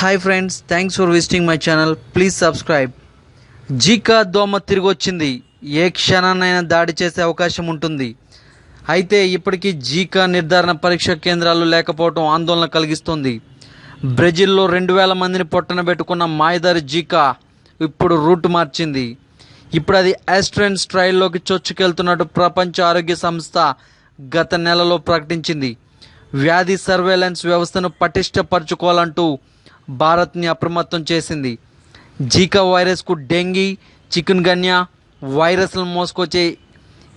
Hi friends thanks for visiting my channel please subscribe Zika దోమ తిరిగి వచ్చింది ఏ క్షణాన్నైనా దాడి చేసే అవకాశం ఉంటుంది. అయితే ఇప్పటికీ జీకా నిర్ధారణ పరీక్ష కేంద్రాలు లేకపోవడం ఆందోళన కలిగిస్తుంది. బ్రెజిల్లో రెండు వేల మందిని పొట్టన పెట్టుకున్న మాయదారి జీకా ఇప్పుడు రూట్ మార్చింది. ఇప్పుడు అది ఆస్ట్రెన్స్ ట్రయల్లోకి చొచ్చుకెళ్తున్నట్టు ప్రపంచ ఆరోగ్య సంస్థ గత నెలలో ప్రకటించింది. వ్యాధి సర్వేలెన్స్ వ్యవస్థను పటిష్టపరచుకోవాలంటూ భారత్ని అప్రమత్తం చేసింది. జీకా వైరస్కు డెంగీ చికెన్ గన్యా వైరస్లను మోసుకొచ్చే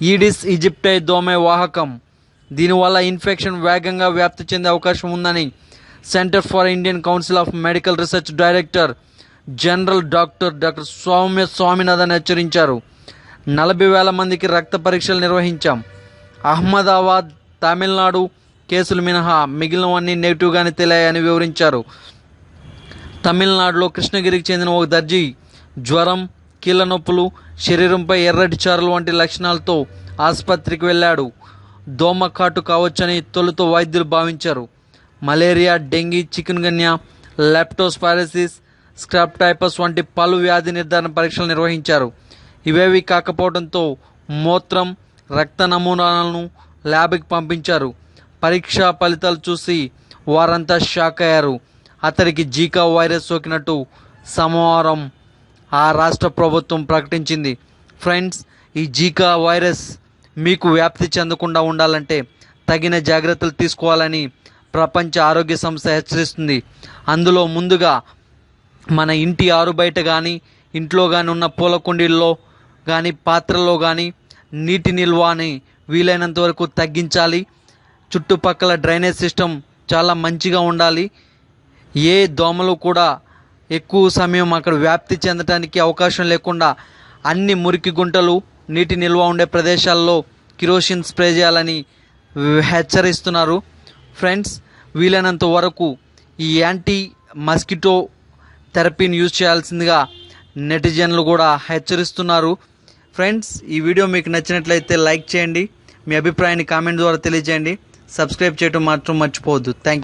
ఈడిస్ ఈజిప్టై దోమే వాహకం. దీనివల్ల ఇన్ఫెక్షన్ వేగంగా వ్యాప్తి చెందే అవకాశం ఉందని centre for Indian council of medical research director general doctor doctor Soumya Swaminathan హెచ్చరించారు. నలభై వేల మందికి రక్త పరీక్షలు నిర్వహించాం. అహ్మదాబాద్ తమిళనాడు కేసులు మినహా మిగిలినవన్నీ నెగిటివ్గానే తెలియాయని వివరించారు. తమిళనాడులో కృష్ణగిరికి చెందిన ఒక దర్జీ జ్వరం కీళ్ళ నొప్పులు శరీరంపై ఎర్రటి చారలు వంటి లక్షణాలతో ఆసుపత్రికి వెళ్ళాడు. దోమ కాటు కావచ్చని తొలుత వైద్యులు భావించారు. Malaria dengue chikungunya leptospirosis scrub typhus వంటి పలు వ్యాధి నిర్ధారణ పరీక్షలు నిర్వహించారు. ఇవేవి కాకపోవడంతో మూత్రం రక్త నమూనాలను ల్యాబ్కి పంపించారు. పరీక్షా ఫలితాలు చూసి వారంతా షాక్ అయ్యారు. అతడికి జీకా వైరస్ సోకినట్టు సోమవారం ఆ రాష్ట్ర ప్రభుత్వం ప్రకటించింది. ఫ్రెండ్స్ ఈ జీకా వైరస్ మీకు వ్యాప్తి చెందకుండా ఉండాలంటే తగిన జాగ్రత్తలు తీసుకోవాలని ప్రపంచ ఆరోగ్య సంస్థ హెచ్చరిస్తుంది. అందులో ముందుగా మన ఇంటి ఆరు బయట కానీ ఇంట్లో కానీ ఉన్న పూల కుండీల్లో కానీ పాత్రలో కానీ నీటి నిల్వని వీలైనంత వరకు తగ్గించాలి. చుట్టుపక్కల డ్రైనేజ్ సిస్టమ్ చాలా మంచిగా ఉండాలి. ఏ దోమలు కూడా ఎక్కువ సమయం అక్కడ వ్యాప్తి చెందటానికి అవకాశం లేకుండా అన్ని మురికి గుంటలు నీటి నిల్వ ఉండే ప్రదేశాల్లో కిరోసిన్ స్ప్రే చేయాలని హెచ్చరిస్తున్నారు. ఫ్రెండ్స్ వీలైనంత వరకు ఈ యాంటీ మస్కిటో థెరపీని యూజ్ చేయాల్సిందిగా నెటిజన్లు కూడా హెచ్చరిస్తున్నారు. ఫ్రెండ్స్ ఈ వీడియో మీకు నచ్చినట్లయితే లైక్ చేయండి. మీ అభిప్రాయాన్ని కామెంట్ ద్వారా తెలియజేయండి. సబ్స్క్రైబ్ చేయడం మాత్రం మర్చిపోవద్దు. థ్యాంక్